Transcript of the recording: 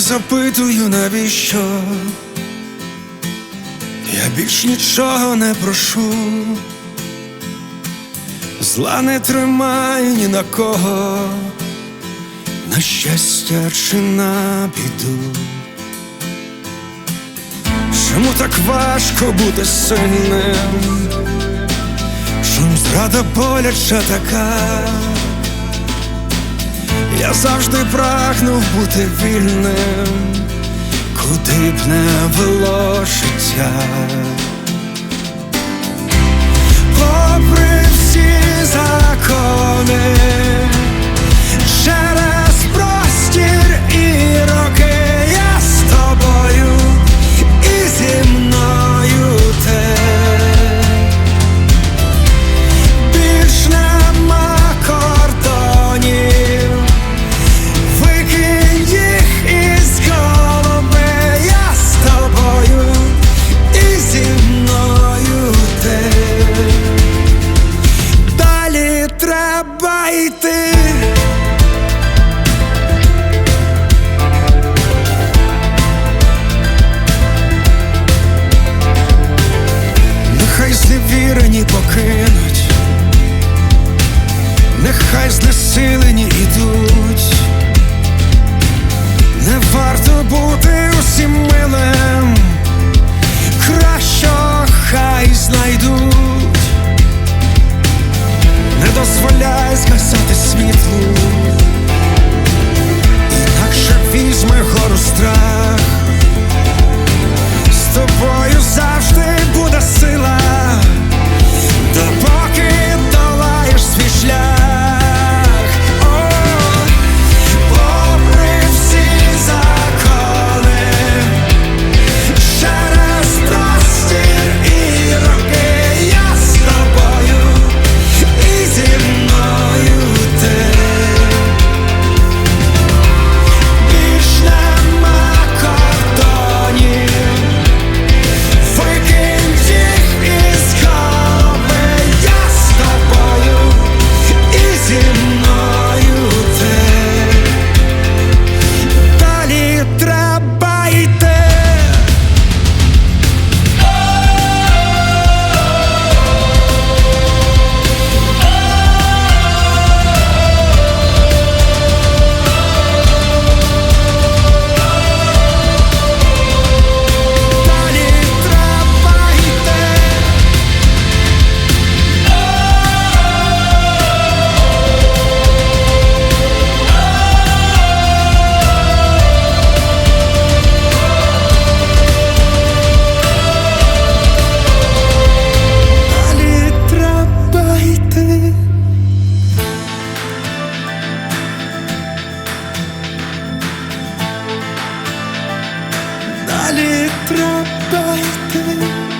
запитую, навіщо? Я більш нічого не прошу, зла не тримаю ні на кого, на щастя чи на біду. Чому так важко бути сильним? Чому зрада боляча така? я завжди прагнув бути вільним, куди б не вело життя. Попри треба.